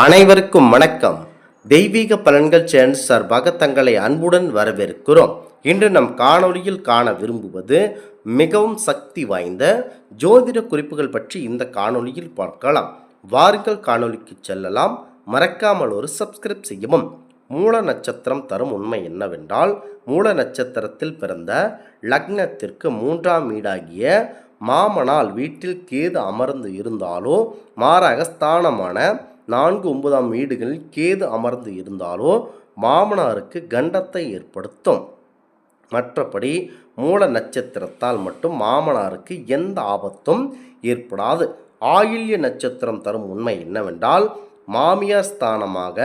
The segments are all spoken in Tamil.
அனைவருக்கும் வணக்கம். தெய்வீக பலன்கள் சேனல் சார்பாக தங்களை அன்புடன் வரவேற்கிறோம். இன்று நம் காணொலியில் காண விரும்புவது மிகவும் சக்தி வாய்ந்த ஜோதிட குறிப்புகள் பற்றி இந்த காணொலியில் பார்க்கலாம். வாருங்கள் காணொளிக்கு செல்லலாம். மறக்காமல் ஒரு சப்ஸ்கிரைப் செய்யவும். மூல நட்சத்திரம் தரும் உண்மை என்னவென்றால் மூல நட்சத்திரத்தில் பிறந்த லக்னத்திற்கு மூன்றாம் வீடாகிய மாமனால் வீட்டில் கேது அமர்ந்து இருந்தாலோ மாறாக ஸ்தானமான நான்கு ஒன்பதாம் வீடுகளில் கேது அமர்ந்து இருந்தாலோ மாமனாருக்கு கண்டத்தை ஏற்படுத்தும். மற்றபடி மூல நட்சத்திரத்தால் மட்டும் மாமனாருக்கு எந்த ஆபத்தும் ஏற்படாது. ஆயில்ய நட்சத்திரம் தரும் உண்மை என்னவென்றால் மாமியார் ஸ்தானமாக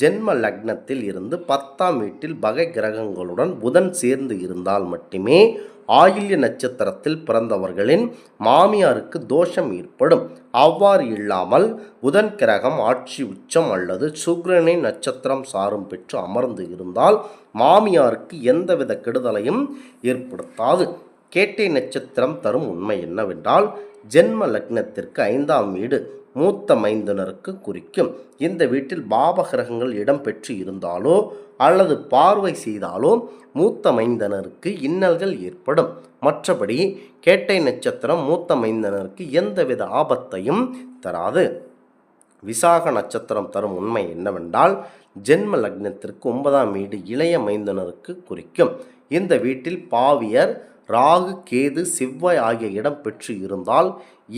ஜென்ம லக்னத்தில் இருந்து பத்தாம் வீட்டில் பகை கிரகங்களுடன் புதன் சேர்ந்து இருந்தால் மட்டுமே ஆயில்ய நட்சத்திரத்தில் பிறந்தவர்களின் மாமியாருக்கு தோஷம் ஏற்படும். அவ்வாறு இல்லாமல் புதன் கிரகம் ஆட்சி உச்சம் அல்லது சுக்கிரனின் நட்சத்திரம் சாரும் பெற்று அமர்ந்து இருந்தால் மாமியாருக்கு எந்தவித கெடுதலையும் ஏற்படுத்தாது. கேட்டை நட்சத்திரம் தரும் உண்மை என்னவென்றால் ஜென்ம லக்னத்திற்கு ஐந்தாம் வீடு. மூத்த மைந்தனருக்கு குறிக்கும். இந்த வீட்டில் பாபகிரகங்கள் இடம்பெற்று இருந்தாலோ அல்லது பார்வை செய்தாலோ மூத்த மைந்தனருக்கு இன்னல்கள் ஏற்படும். மற்றபடி கேட்டை நட்சத்திரம் மூத்த மைந்தனருக்கு எந்தவித ஆபத்தையும் தராது. விசாக நட்சத்திரம் தரும் உண்மை என்னவென்றால் ஜென்ம லக்னத்திற்கு ஒன்பதாம் வீடு இளைய மைந்தனருக்கு குறிக்கும். இந்த வீட்டில் பாவியர் ராகு கேது செவ்வாய் ஆகிய இடம் பெற்று இருந்தால்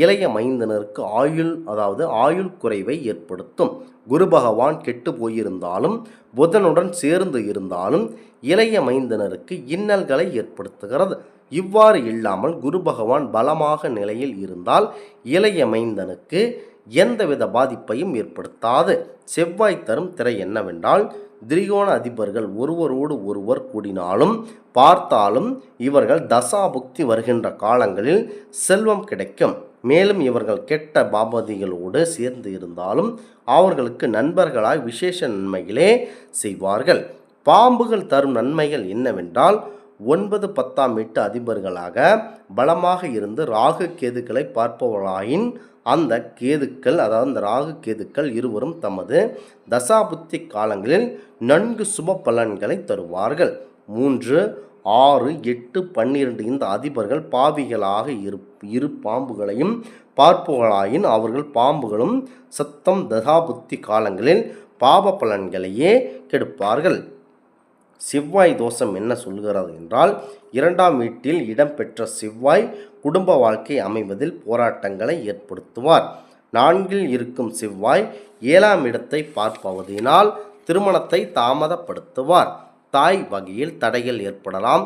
இளைய மைந்தனருக்கு ஆயுள் அதாவது ஆயுள் குறைவை ஏற்படுத்தும். குரு பகவான் கெட்டு போயிருந்தாலும் புதனுடன் சேர்ந்து இருந்தாலும் இளைய மைந்தனருக்கு இன்னல்களை ஏற்படுத்துகிறது. இவ்வாறு இல்லாமல் குரு பகவான் பலமாக நிலையில் இருந்தால் இளைய மைந்தனுக்கு எந்தவித பாதிப்பையும் ஏற்படுத்தாது. செவ்வாய் தரும் திரை என்னவென்றால் திரிகோண அதிபர்கள் ஒருவரோடு ஒருவர் கூடினாலும் பார்த்தாலும் இவர்கள் தசாபுக்தி வருகின்ற காலங்களில் செல்வம் கிடைக்கும். மேலும் இவர்கள் கெட்ட பாபதிகளோடு சேர்ந்து இருந்தாலும் அவர்களுக்கு நண்பர்களாய் விசேஷ நன்மைகளே செய்வார்கள். பாம்புகள் தரும் நன்மைகள் என்னவென்றால் ஒன்பது பத்தாம் எட்டு அதிபர்களாக பலமாக இருந்து ராகு கேதுக்களை பார்ப்பவர்களாயின் அந்த கேதுக்கள் அதாவது அந்த ராகு கேதுக்கள் இருவரும் தமது தசாபுத்தி காலங்களில் நன்கு சுப பலன்களை தருவார்கள். மூன்று ஆறு எட்டு பன்னிரண்டு இந்த அதிபர்கள் பாவிகளாக இரு இரு பாம்புகளையும் பார்ப்பவர்களாயின் அவர்கள் பாம்புகளும் சத்தம் தசாபுத்தி காலங்களில் பாப பலன்களையே கெடுப்பார்கள். செவ்வாய் தோஷம் என்ன சொல்கிறது என்றால் இரண்டாம் வீட்டில் இடம்பெற்ற செவ்வாய் குடும்ப வாழ்க்கை அமைவதில் போராட்டங்களை ஏற்படுத்துவார். நான்கில் இருக்கும் செவ்வாய் ஏழாம் இடத்தை பார்ப்பவதினால் திருமணத்தை தாமதப்படுத்துவார். தாய் வகையில் தடைகள் ஏற்படலாம்.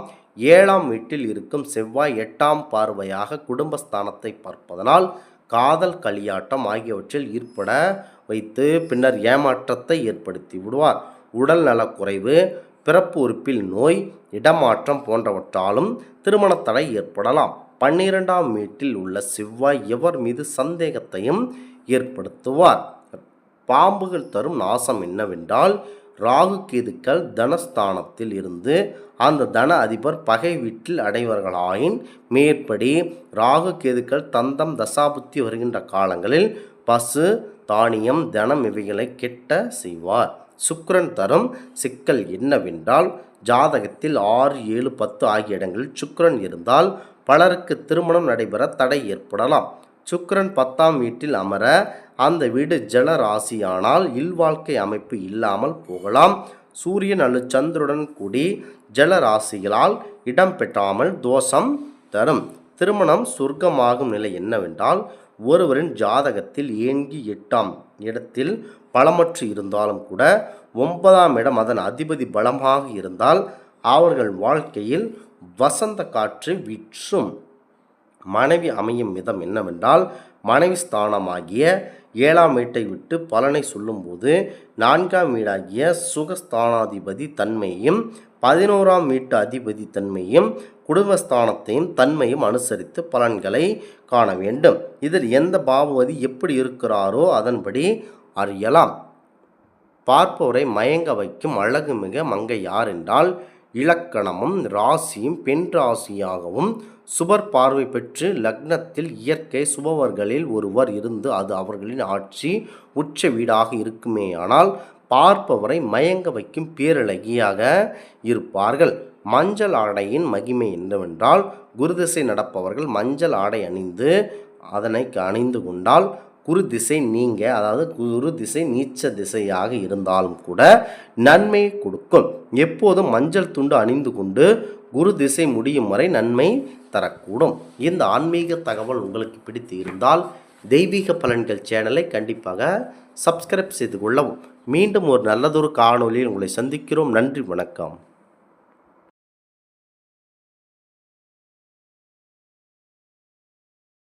ஏழாம் வீட்டில் இருக்கும் செவ்வாய் எட்டாம் பார்வையாக குடும்பஸ்தானத்தை பார்ப்பதனால் காதல் களியாட்டம் ஆகியவற்றில் ஈடுபட வைத்து பின்னர் ஏமாற்றத்தை ஏற்படுத்தி விடுவார். உடல் நலக்குறைவு பிறப்பு உறுப்பில் நோய் இடமாற்றம் போன்றவற்றாலும் திருமணத்தடை ஏற்படலாம். பன்னிரெண்டாம் வீட்டில் உள்ள செவ்வாய் எவர் மீது சந்தேகத்தையும் ஏற்படுத்துவார். பாம்புகள் தரும் நாசம் என்னவென்றால் ராகு கேதுக்கள் தனஸ்தானத்தில் இருந்து அந்த தன அதிபர் பகை வீட்டில் அடைவர்களாயின் மேற்படி ராகு கேதுக்கள் தந்தம் தசாபுத்தி வருகின்ற காலங்களில் பசு தானியம் தனம் இவைகளை கெட்ட செய்வார். சுக்கரன் தரும் சிக்கல் என்னவென்றால் ஜாதகத்தில் ஆறு ஏழு பத்து ஆகிய இடங்களில் சுக்கரன் இருந்தால் பலருக்கு திருமணம் நடைபெற தடை ஏற்படலாம். சுக்கரன் பத்தாம் வீட்டில் அமர அந்த வீடு ஜல ராசியானால் இல்வாழ்க்கை அமைப்பு இல்லாமல் போகலாம். சூரியன் அல்லது சந்திரனுடன் கூடி ஜல ராசிகளால் இடம் பெற்றாமல் தோஷம் தரும். திருமணம் சொர்க்கமாகும் நிலை என்னவென்றால் ஒருவரின் ஜாதகத்தில் ஏங்கி எட்டாம் இடத்தில் பலமற்று இருந்தாலும் கூட ஒன்பதாம் இடம் அதன் அதிபதி பலமாக இருந்தால் அவர்கள் வாழ்க்கையில் வசந்த காற்று வீற்றும். மனைவி அமையும் விதம் என்னவென்றால் மனைவி ஸ்தானமாகிய ஏழாம் வீட்டை விட்டு பலனை சொல்லும்போது நான்காம் வீடாகிய சுகஸ்தானாதிபதி தன்மையும் பதினோராம் வீட்டு அதிபதி தன்மையும் குடும்பஸ்தானத்தையும் தன்மையும் அனுசரித்து பலன்களை காண வேண்டும். இதில் எந்த பாவதி எப்படி இருக்கிறாரோ அதன்படி அறியலாம். பார்ப்பவரை மயங்க வைக்கும் அழகு மிக மங்கை யார் என்றால் இலக்கணமும் ராசியும் பெண் ராசியாகவும் சுபர் பார்வை பெற்று லக்னத்தில் இயற்கை சுபவர்களில் ஒருவர் இருந்து அது அவர்களின் ஆட்சி உச்ச வீடாக இருக்குமேயானால் பார்ப்பவரை மயங்க வைக்கும் பேரழகியாக இருப்பார்கள். மஞ்சள் ஆடையின் மகிமை என்னவென்றால் குருதிசை நடப்பவர்கள் மஞ்சள் ஆடை அணிந்து அதனை அணிந்து கொண்டால் குரு திசை நீங்க அதாவது குரு திசை நீச்ச திசையாக இருந்தாலும் கூட நன்மை கொடுக்கும். எப்போதும் மஞ்சள் துண்டு அணிந்து கொண்டு குரு திசை முடியும் வரை நன்மை தரக்கூடும். இந்த ஆன்மீக தகவல் உங்களுக்கு பிடித்து இருந்தால் தெய்வீக பலன்கள் சேனலை கண்டிப்பாக சப்ஸ்கிரைப் செய்து கொள்ளவும். மீண்டும் ஒரு நல்லதொரு காணொலியில் உங்களை சந்திக்கிறோம். நன்றி வணக்கம்.